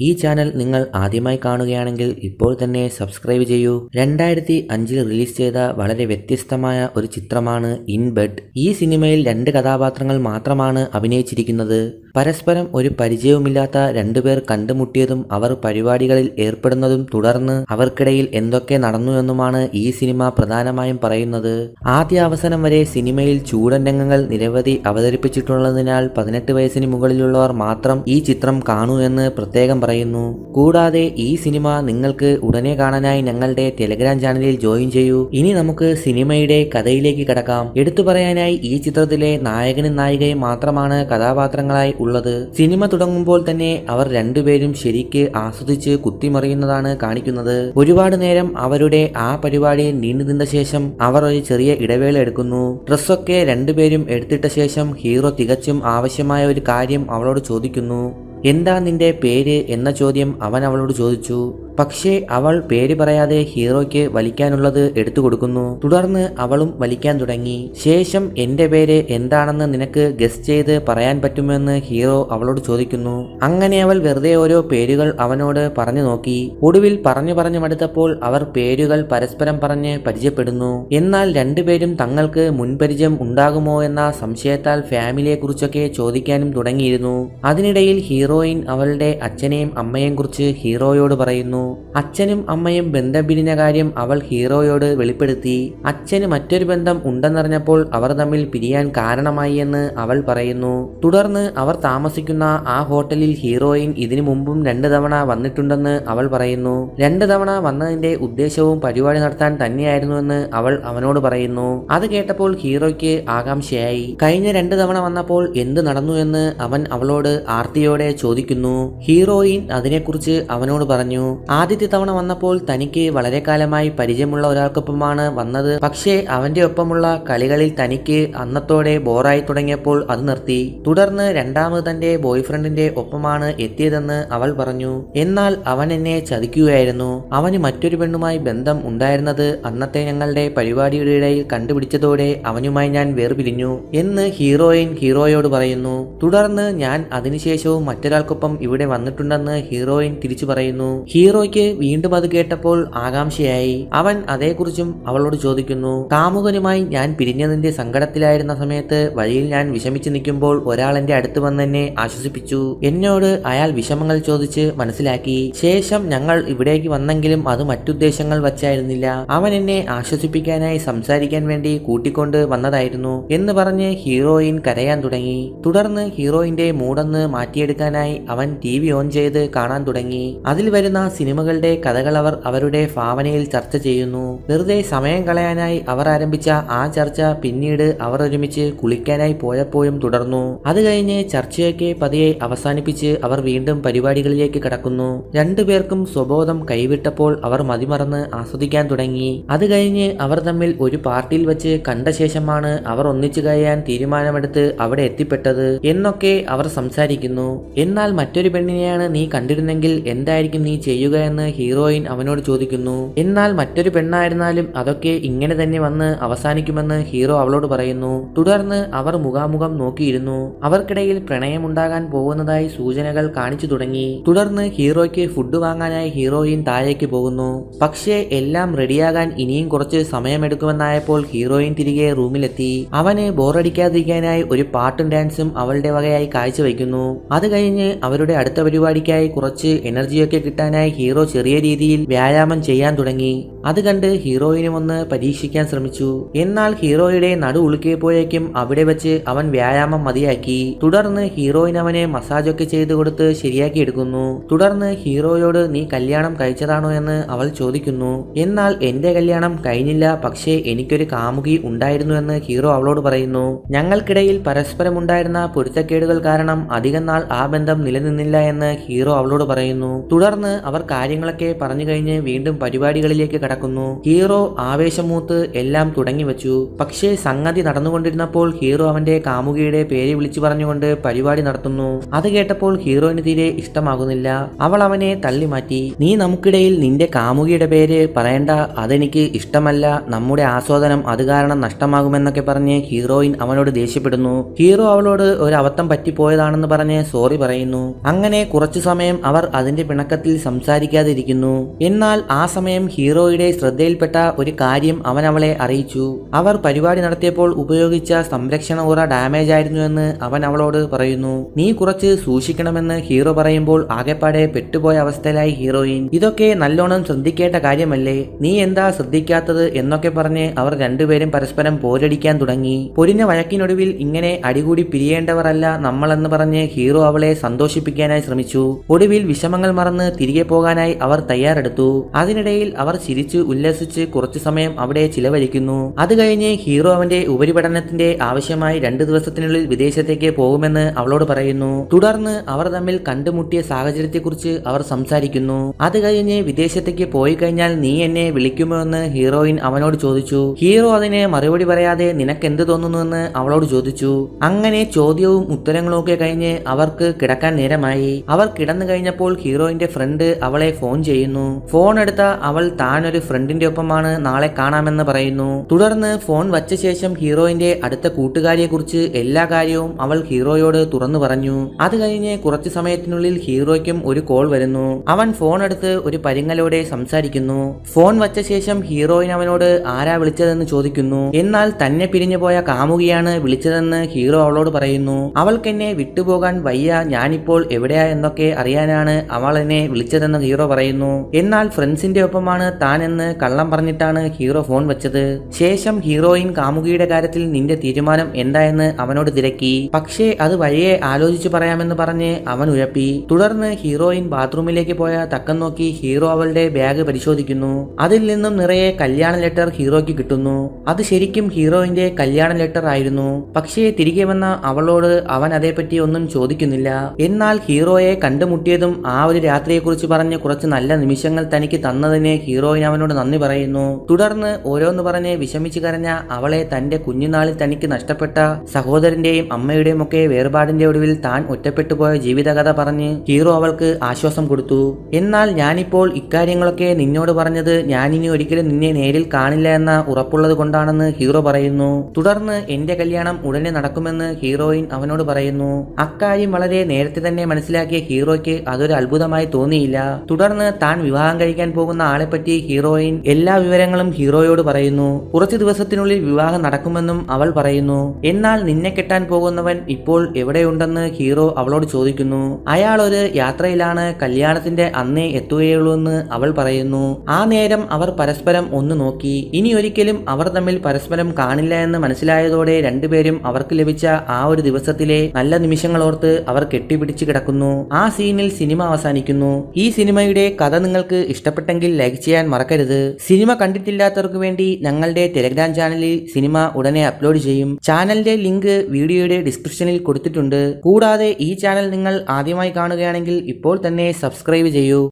ഈ ചാനൽ നിങ്ങൾ ആദ്യമായി കാണുകയാണെങ്കിൽ ഇപ്പോൾ തന്നെ സബ്സ്ക്രൈബ് ചെയ്യൂ. രണ്ടായിരത്തി അഞ്ചിൽ റിലീസ് ചെയ്ത വളരെ വ്യത്യസ്തമായ ഒരു ചിത്രമാണ് ഇൻ ബെഡ്. ഈ സിനിമയിൽ രണ്ട് കഥാപാത്രങ്ങൾ മാത്രമാണ് അഭിനയിച്ചിരിക്കുന്നത്. പരസ്പരം ഒരു പരിചയവുമില്ലാത്ത രണ്ടുപേർ കണ്ടുമുട്ടിയതും അവർ പരിപാടികളിൽ ഏർപ്പെടുന്നതും തുടർന്ന് അവർക്കിടയിൽ എന്തൊക്കെ നടന്നു എന്നുമാണ് ഈ സിനിമ പ്രധാനമായും പറയുന്നത്. ആദ്യ അവസാനം വരെ സിനിമയിൽ ചൂടൻ രംഗങ്ങൾ നിരവധി അവതരിപ്പിച്ചിട്ടുള്ളതിനാൽ പതിനെട്ട് വയസ്സിന് മുകളിലുള്ളവർ മാത്രം ഈ ചിത്രം കാണൂ എന്ന് പ്രത്യേകം പറയുന്നു. കൂടാതെ ഈ സിനിമ നിങ്ങൾക്ക് ഉടനെ കാണാനായി ഞങ്ങളുടെ ടെലഗ്രാം ചാനലിൽ ജോയിൻ ചെയ്യൂ. ഇനി നമുക്ക് സിനിമയുടെ കഥയിലേക്ക് കടക്കാം. എടുത്തു പറയാനായി ഈ ചിത്രത്തിലെ നായകനും നായികയും മാത്രമാണ് കഥാപാത്രങ്ങളായി ഉള്ളത്. സിനിമ തുടങ്ങുമ്പോൾ തന്നെ അവർ രണ്ടുപേരും ശരിക്ക് ആസ്വദിച്ച് കുത്തിമറിയുന്നതാണ് കാണിക്കുന്നത്. ഒരുപാട് നേരം അവരുടെ ആ പരിപാടി നീണ്ടു നിന്ന ശേഷം അവർ ഒരു ചെറിയ ഇടവേള എടുക്കുന്നു. ഡ്രസ്സൊക്കെ രണ്ടുപേരും എടുത്തിട്ട ശേഷം ഹീറോ തികച്ചും ആവശ്യമായ ഒരു കാര്യം അവളോട് ചോദിക്കുന്നു. എന്താ നിന്റെ പേര്? എന്ന ചോദ്യം അവൻ അവളോട് ചോദിച്ചു. പക്ഷേ അവൾ പേര് പറയാതെ ഹീറോയ്ക്ക് വലിക്കാനുള്ളത് എടുത്തു കൊടുക്കുന്നു. തുടർന്ന് അവളും വലിക്കാൻ തുടങ്ങി. ശേഷം എന്റെ പേര് എന്താണെന്ന് നിനക്ക് ഗസ് ചെയ്ത് പറയാൻ പറ്റുമെന്ന് ഹീറോ അവളോട് ചോദിക്കുന്നു. അങ്ങനെ അവൾ വെറുതെ ഓരോ പേരുകൾ അവനോട് പറഞ്ഞു നോക്കി. ഒടുവിൽ പറഞ്ഞു പറഞ്ഞു മടുത്തപ്പോൾ അവർ പേരുകൾ പരസ്പരം പറഞ്ഞ് പരിചയപ്പെടുന്നു. എന്നാൽ രണ്ടുപേരും തങ്ങൾക്ക് മുൻപരിചയം ഉണ്ടാകുമോ എന്ന സംശയത്താൽ ഫാമിലിയെ കുറിച്ചൊക്കെ ചോദിക്കാനും തുടങ്ങിയിരുന്നു. അതിനിടയിൽ ഹീറോയിൻ അവളുടെ അച്ഛനെയും അമ്മയെയും കുറിച്ച് ഹീറോയോട് പറയുന്നു. അച്ഛനും അമ്മയും ബന്ധം പിരിഞ്ഞ കാര്യം അവൾ ഹീറോയോട് വെളിപ്പെടുത്തി. അച്ഛന് മറ്റൊരു ബന്ധം ഉണ്ടെന്നറിഞ്ഞപ്പോൾ അവർ തമ്മിൽ പിരിയാൻ കാരണമായി എന്ന് അവൾ പറയുന്നു. തുടർന്ന് അവർ താമസിക്കുന്ന ആ ഹോട്ടലിൽ ഹീറോയിൻ ഇതിനു മുമ്പും രണ്ട് തവണ വന്നിട്ടുണ്ടെന്ന് അവൾ പറയുന്നു. രണ്ട് തവണ വന്നതിന്റെ ഉദ്ദേശവും പരിപാടി നടത്താൻ തന്നെയായിരുന്നുവെന്ന് അവൾ അവനോട് പറയുന്നു. അത് കേട്ടപ്പോൾ ഹീറോയ്ക്ക് ആകാംക്ഷയായി. കഴിഞ്ഞ രണ്ട് തവണ വന്നപ്പോൾ എന്ത് നടന്നു എന്ന് അവൻ അവളോട് ആർത്തിയോടെ ചോദിക്കുന്നു. ഹീറോയിൻ അതിനെക്കുറിച്ച് അവനോട് പറഞ്ഞു. ആദ്യത്തെ തവണ വന്നപ്പോൾ തനിക്ക് വളരെ കാലമായി പരിചയമുള്ള ഒരാൾക്കൊപ്പമാണ് വന്നത്. പക്ഷേ അവന്റെ ഒപ്പമുള്ള കളികളിൽ തനിക്ക് അന്നത്തോടെ ബോറായി തുടങ്ങിയപ്പോൾ അത് നിർത്തി. തുടർന്ന് രണ്ടാമത് തന്റെ ബോയ്ഫ്രണ്ടിന്റെ ഒപ്പമാണ് എത്തിയതെന്ന് അവൾ പറഞ്ഞു. എന്നാൽ അവൻ എന്നെ ചതിക്കുകയായിരുന്നു. അവന് മറ്റൊരു പെണ്ണുമായി ബന്ധം ഉണ്ടായിരുന്നത് അന്നത്തെ ഞങ്ങളുടെ പരിപാടിയുടെ ഇടയിൽ കണ്ടുപിടിച്ചതോടെ അവനുമായി ഞാൻ വേർപിരിഞ്ഞു എന്ന് ഹീറോയിൻ ഹീറോയോട് പറയുന്നു. തുടർന്ന് ഞാൻ അതിനുശേഷവും മറ്റൊരാൾക്കൊപ്പം ഇവിടെ വന്നിട്ടുണ്ടെന്ന് ഹീറോയിൻ തിരിച്ചു പറയുന്നു. ഹീറോയ്ക്ക് വീണ്ടും അത് കേട്ടപ്പോൾ ആകാംക്ഷയായി. അവൻ അതേക്കുറിച്ചും അവളോട് ചോദിക്കുന്നു കാമുകനുമായി ഞാൻ പിരിഞ്ഞതിന്റെ സങ്കടത്തിലായിരുന്ന സമയത്ത് വഴിയിൽ ഞാൻ വിഷമിച്ചു നിൽക്കുമ്പോൾ ഒരാൾ എന്റെ അടുത്ത് വന്ന് എന്നെ ആശ്വസിപ്പിച്ചു. എന്നോട് അയാൾ വിഷമങ്ങൾ ചോദിച്ച് മനസ്സിലാക്കി. ശേഷം ഞങ്ങൾ ഇവിടേക്ക് വന്നെങ്കിലും അത് മറ്റുദ്ദേശങ്ങൾ വച്ചായിരുന്നില്ല. അവൻ എന്നെ ആശ്വസിപ്പിക്കാനായി സംസാരിക്കാൻ വേണ്ടി കൂട്ടിക്കൊണ്ട് വന്നതായിരുന്നു എന്ന് പറഞ്ഞ് ഹീറോയിൻ കരയാൻ തുടങ്ങി. തുടർന്ന് ഹീറോയിന്റെ മൂടൊന്ന് മാറ്റിയെടുക്കാനായി അവൻ ടി വി ഓൺ ചെയ്ത് കാണാൻ തുടങ്ങി. അതിൽ വരുന്ന സിനിമകളുടെ കഥകൾ അവർ അവരുടെ ഭാവനയിൽ ചർച്ച ചെയ്യുന്നു. വെറുതെ സമയം കളയാനായി അവർ ആരംഭിച്ച ആ ചർച്ച പിന്നീട് അവർ ഒരുമിച്ച് കുളിക്കാനായി പോയപ്പോഴും തുടർന്നു. അത് കഴിഞ്ഞ് ചർച്ചയൊക്കെ പതിയെ അവസാനിപ്പിച്ച് അവർ വീണ്ടും പരിപാടികളിലേക്ക് കടക്കുന്നു. രണ്ടുപേർക്കും സ്വബോധം കൈവിട്ടപ്പോൾ അവർ മതിമറന്ന് ആസ്വദിക്കാൻ തുടങ്ങി. അത് കഴിഞ്ഞ് അവർ തമ്മിൽ ഒരു പാർട്ടിയിൽ വെച്ച് കണ്ട ശേഷമാണ് അവർ ഒന്നിച്ചു കഴിയാൻ തീരുമാനമെടുത്ത് അവിടെ എത്തിപ്പെട്ടത് എന്നൊക്കെ അവർ സംസാരിക്കുന്നു. എന്നാൽ മറ്റൊരു പെണ്ണിനെയാണ് നീ കണ്ടിരുന്നെങ്കിൽ എന്തായിരിക്കും നീ ചെയ്യുക എന്ന് ഹീറോയിൻ അവനോട് ചോദിക്കുന്നു. എന്നാൽ മറ്റൊരു പെണ്ണായിരുന്നാലും അതൊക്കെ ഇങ്ങനെ തന്നെ വന്ന് അവസാനിക്കുമെന്ന് ഹീറോ അവളോട് പറയുന്നു. തുടർന്ന് അവർ മുഖാമുഖം നോക്കിയിരുന്നു. അവർക്കിടയിൽ പ്രണയമുണ്ടാകാൻ പോകുന്നതായി സൂചനകൾ കാണിച്ചു തുടങ്ങി. തുടർന്ന് ഹീറോയ്ക്ക് ഫുഡ് വാങ്ങാനായി ഹീറോയിൻ താഴേക്ക് പോകുന്നു. പക്ഷേ എല്ലാം റെഡിയാകാൻ ഇനിയും കുറച്ച് സമയമെടുക്കുമെന്നായപ്പോൾ ഹീറോയിൻ തിരികെ റൂമിലെത്തി. അവന് ബോറടിക്കാതിരിക്കാനായി ഒരു പാട്ടും ഡാൻസും അവളുടെ വകയായി കാഴ്ചവെക്കുന്നു അത് കഴിഞ്ഞ് അവരുടെ അടുത്ത പരിപാടിക്കായി കുറച്ച് എനർജിയൊക്കെ കിട്ടാനായി ഹീറോ ചെറിയ രീതിയിൽ വ്യായാമം ചെയ്യാൻ തുടങ്ങി. അത് കണ്ട് ഹീറോയിനും ഒന്ന് പരീക്ഷിക്കാൻ ശ്രമിച്ചു. എന്നാൽ ഹീറോയുടെ നടു ഉളുക്കിയപ്പോഴേക്കും അവിടെ വെച്ച് അവൻ വ്യായാമം മതിയാക്കി. തുടർന്ന് ഹീറോയിൻ അവനെ മസാജൊക്കെ ചെയ്തു കൊടുത്ത് ശരിയാക്കി എടുക്കുന്നു. തുടർന്ന് ഹീറോയോട് നീ കല്യാണം കഴിച്ചതാണോ? എന്ന് അവൾ ചോദിക്കുന്നു. എന്നാൽ എന്റെ കല്യാണം കഴിഞ്ഞില്ല. പക്ഷേ എനിക്കൊരു കാമുകി ഉണ്ടായിരുന്നു എന്ന് ഹീറോ അവളോട് പറയുന്നു. ഞങ്ങൾക്കിടയിൽ പരസ്പരമുണ്ടായിരുന്ന പൊരുത്തക്കേടുകൾ കാരണം അധികം നാൾ ആ ബന്ധം നിലനിന്നില്ല എന്ന് ഹീറോ അവളോട് പറയുന്നു. തുടർന്ന് അവർ കാര്യങ്ങളൊക്കെ പറഞ്ഞു കഴിഞ്ഞ് വീണ്ടും പരിപാടികളിലേക്ക് കടക്കുന്നു കിടക്കുന്നു ഹീറോ ആവേശമൂത്ത് എല്ലാം തുടങ്ങി വെച്ചു പക്ഷേ സംഗതി നടന്നുകൊണ്ടിരുന്നപ്പോൾ ഹീറോ അവന്റെ കാമുകിയുടെ പേര് വിളിച്ചു പറഞ്ഞുകൊണ്ട് പരിപാടി നടത്തുന്നു. അത് കേട്ടപ്പോൾ ഹീറോയിന് തീരെ ഇഷ്ടമാകുന്നില്ല. അവൾ അവനെ തള്ളി മാറ്റി നീ നമുക്കിടയിൽ നിന്റെ കാമുകിയുടെ പേര് പറയണ്ട. അതെനിക്ക് ഇഷ്ടമല്ല. നമ്മുടെ ആസ്വാദനം അത് കാരണം നഷ്ടമാകുമെന്നൊക്കെ പറഞ്ഞ് ഹീറോയിൻ അവനോട് ദേഷ്യപ്പെടുന്നു. ഹീറോ അവളോട് ഒരു അബദ്ധം പറ്റിപ്പോയതാണെന്ന് പറഞ്ഞ് സോറി പറയുന്നു. അങ്ങനെ കുറച്ചു സമയം അവർ അതിന്റെ പിണക്കത്തിൽ സംസാരിക്കാതിരിക്കുന്നു. എന്നാൽ ആ സമയം ഹീറോയുടെ ശ്രദ്ധയിൽപ്പെട്ട ഒരു കാര്യം അവൻ അവളെ അറിയിച്ചു. അവർ പരിപാടി നടത്തിയപ്പോൾ ഉപയോഗിച്ച സംരക്ഷണ ഉറ ഡാമേജ് ആയിരുന്നുവെന്ന് അവൻ അവളോട് പറയുന്നു. നീ കുറച്ച് സൂക്ഷിക്കണമെന്ന് ഹീറോ പറയുമ്പോൾ ആകെപ്പാടെ പെട്ടുപോയ അവസ്ഥയിലായി ഹീറോയിൻ. ഇതൊക്കെ നല്ലോണം ശ്രദ്ധിക്കേണ്ട കാര്യമല്ലേ? നീ എന്താ ശ്രദ്ധിക്കാത്തത്? എന്നൊക്കെ പറഞ്ഞ് അവർ രണ്ടുപേരും പരസ്പരം പോരടിക്കാൻ തുടങ്ങി. പൊരിഞ്ഞ വഴക്കിനൊടുവിൽ ഇങ്ങനെ അടികൂടി പിരിയേണ്ടവരല്ല നമ്മളെന്ന് പറഞ്ഞ് ഹീറോ അവളെ സന്തോഷിപ്പിക്കാനായി ശ്രമിച്ചു. ഒടുവിൽ വിഷമങ്ങൾ മറന്ന് തിരികെ പോകാനായി അവർ തയ്യാറെടുത്തു. അതിനിടയിൽ അവർ ചിരിച്ചു. ഉല്ലസിച്ച് കുറച്ചു സമയം അവിടെ ചിലവഴിക്കുന്നു. അത് കഴിഞ്ഞ് ഹീറോ അവന്റെ ഉപരിപഠനത്തിന്റെ ആവശ്യമായി രണ്ടു ദിവസത്തിനുള്ളിൽ വിദേശത്തേക്ക് പോകുമെന്ന് അവളോട് പറയുന്നു. തുടർന്ന് അവർ തമ്മിൽ കണ്ടുമുട്ടിയ സാഹചര്യത്തെക്കുറിച്ച് അവർ സംസാരിക്കുന്നു. അത് കഴിഞ്ഞ് വിദേശത്തേക്ക് പോയി കഴിഞ്ഞാൽ നീ എന്നെ വിളിക്കുമോ എന്ന് ഹീറോയിൻ അവനോട് ചോദിച്ചു. ഹീറോ അതിനെ മറുപടി പറയാതെ നിനക്ക് എന്ത് തോന്നുന്നു എന്ന് അവളോട് ചോദിച്ചു. അങ്ങനെ ചോദ്യവും ഉത്തരങ്ങളും ഒക്കെ കഴിഞ്ഞ് അവർക്ക് കിടക്കാൻ നേരമായി. അവർ കിടന്നു കഴിഞ്ഞപ്പോൾ ഹീറോയിന്റെ ഫ്രണ്ട് അവളെ ഫോൺ ചെയ്യുന്നു. ഫോൺ എടുത്ത അവൾ താൻ ഒരു ഫ്രണ്ടിന്റെ ഒപ്പമാണ് നാളെ കാണാമെന്ന് പറയുന്നു. തുടർന്ന് ഫോൺ വച്ച ശേഷം ഹീറോയിന്റെ അടുത്ത കൂട്ടുകാരിയെ കുറിച്ച് എല്ലാ കാര്യവും അവൾ ഹീറോയോട് തുറന്നു പറഞ്ഞു. അത് കഴിഞ്ഞ് കുറച്ചു സമയത്തിനുള്ളിൽ ഹീറോയ്ക്കും ഒരു കോൾ വരുന്നു. അവൻ ഫോൺ എടുത്ത് ഒരു പരിങ്ങലോടെ സംസാരിക്കുന്നു. ഫോൺ വച്ച ശേഷം ഹീറോയിൻ അവനോട് ആരാ വിളിച്ചതെന്ന് ചോദിക്കുന്നു. എന്നാൽ തന്നെ പിരിഞ്ഞു പോയ കാമുകിയാണ് വിളിച്ചതെന്ന് ഹീറോ അവളോട് പറയുന്നു. അവൾക്കെന്നെ വിട്ടുപോകാൻ വയ്യ. ഞാനിപ്പോൾ എവിടെയാ എന്നൊക്കെ അറിയാനാണ് അവൾ എന്നെ വിളിച്ചതെന്ന് ഹീറോ പറയുന്നു. എന്നാൽ ഫ്രണ്ട്സിന്റെ ഒപ്പമാണ് താൻ എന്ന് കള്ളം പറഞ്ഞിട്ടാണ് ഹീറോ ഫോൺ വെച്ചത്. ശേഷം ഹീറോയിൻ കാമുകിയുടെ കാര്യത്തിൽ നിന്റെ തീരുമാനം എന്തായെന്ന് അവനോട് തിരക്കി. പക്ഷേ അത് വഴിയെ ആലോചിച്ചു പറയാമെന്ന് പറഞ്ഞ് അവൻ ഉഴപ്പി. തുടർന്ന് ഹീറോയിൻ ബാത്റൂമിലേക്ക് പോയ തക്കം നോക്കി ഹീറോ അവളുടെ ബാഗ് പരിശോധിക്കുന്നു. അതിൽ നിന്നും നിറയെ കല്യാണ ലെറ്റർ ഹീറോയ്ക്ക് കിട്ടുന്നു. അത് ശരിക്കും ഹീറോയിന്റെ കല്യാണ ലെറ്റർ ആയിരുന്നു. പക്ഷേ തിരികെ വന്ന അവളോട് അവൻ അതേപ്പറ്റി ഒന്നും ചോദിക്കുന്നില്ല. എന്നാൽ ഹീറോയെ കണ്ടുമുട്ടിയതും ആ ഒരു രാത്രിയെക്കുറിച്ച് പറഞ്ഞ് കുറച്ച് നല്ല നിമിഷങ്ങൾ തനിക്ക് തന്നതിന് ഹീറോയിൻ അവനോട് നന്ദി പറയുന്നു. തുടർന്ന് ഓരോന്ന് പറഞ്ഞ് വിഷമിച്ചു കരഞ്ഞ അവളെ തന്റെ കുഞ്ഞുനാളിൽ തനിക്ക് നഷ്ടപ്പെട്ട സഹോദരന്റെയും അമ്മയുടെയും ഒക്കെ വേർപാടിന്റെ ഒടുവിൽ താൻ ഒറ്റപ്പെട്ടു പോയ ജീവിതകഥ പറഞ്ഞ് ഹീറോ അവൾക്ക് ആശ്വാസം കൊടുത്തു. എന്നാൽ ഞാനിപ്പോൾ ഇക്കാര്യങ്ങളൊക്കെ നിന്നോട് പറഞ്ഞത് ഞാനിനി ഒരിക്കലും നിന്നെ നേരിൽ കാണില്ല എന്ന ഉറപ്പുള്ളത് കൊണ്ടാണെന്ന് ഹീറോ പറയുന്നു. തുടർന്ന് എന്റെ കല്യാണം ഉടനെ നടക്കുമെന്ന് ഹീറോയിൻ അവനോട് പറയുന്നു. അക്കാര്യം വളരെ നേരത്തെ തന്നെ മനസ്സിലാക്കിയ ഹീറോയ്ക്ക് അതൊരു അത്ഭുതമായി തോന്നിയില്ല. തുടർന്ന് താൻ വിവാഹം കഴിക്കാൻ പോകുന്ന ആളെപ്പറ്റി ഹീറോയിൻ എല്ലാ വിവരങ്ങളും ഹീറോയോട് പറയുന്നു. കുറച്ചു ദിവസത്തിനുള്ളിൽ വിവാഹം നടക്കുമെന്നും അവൾ പറയുന്നു. എന്നാൽ നിന്നെ കെട്ടാൻ പോകുന്നവൻ ഇപ്പോൾ എവിടെയുണ്ടെന്ന് ഹീറോ അവളോട് ചോദിക്കുന്നു. അയാൾ ഒരു യാത്രയിലാണ് കല്യാണത്തിന്റെ അന്നേ എത്തുകയുള്ളൂ എന്ന് അവൾ പറയുന്നു. ആ നേരം അവർ പരസ്പരം ഒന്ന് നോക്കി. ഇനി ഒരിക്കലും അവർ തമ്മിൽ പരസ്പരം കാണില്ല എന്ന് മനസ്സിലായതോടെ രണ്ടുപേരും അവർക്ക് ലഭിച്ച ആ ഒരു ദിവസത്തിലെ നല്ല നിമിഷങ്ങളോർത്ത് അവർ കെട്ടിപ്പിടിച്ച് കിടക്കുന്നു. ആ സീനിൽ സിനിമ അവസാനിക്കുന്നു. ഈ സിനിമയുടെ കഥ നിങ്ങൾക്ക് ഇഷ്ടപ്പെട്ടെങ്കിൽ ലൈക്ക് ചെയ്യാൻ മറക്കരുത്. സിനിമ കണ്ടിട്ടില്ലാത്തവർക്ക് വേണ്ടി ഞങ്ങളുടെ ടെലഗ്രാം ചാനലിൽ സിനിമ ഉടനെ അപ്ലോഡ് ചെയ്യും. ചാനലിന്റെ ലിങ്ക് വീഡിയോയുടെ ഡിസ്ക്രിപ്ഷനിൽ കൊടുത്തിട്ടുണ്ട്. കൂടാതെ ഈ ചാനൽ നിങ്ങൾ ആദ്യമായി കാണുകയാണെങ്കിൽ ഇപ്പോൾ തന്നെ സബ്സ്ക്രൈബ് ചെയ്യൂ.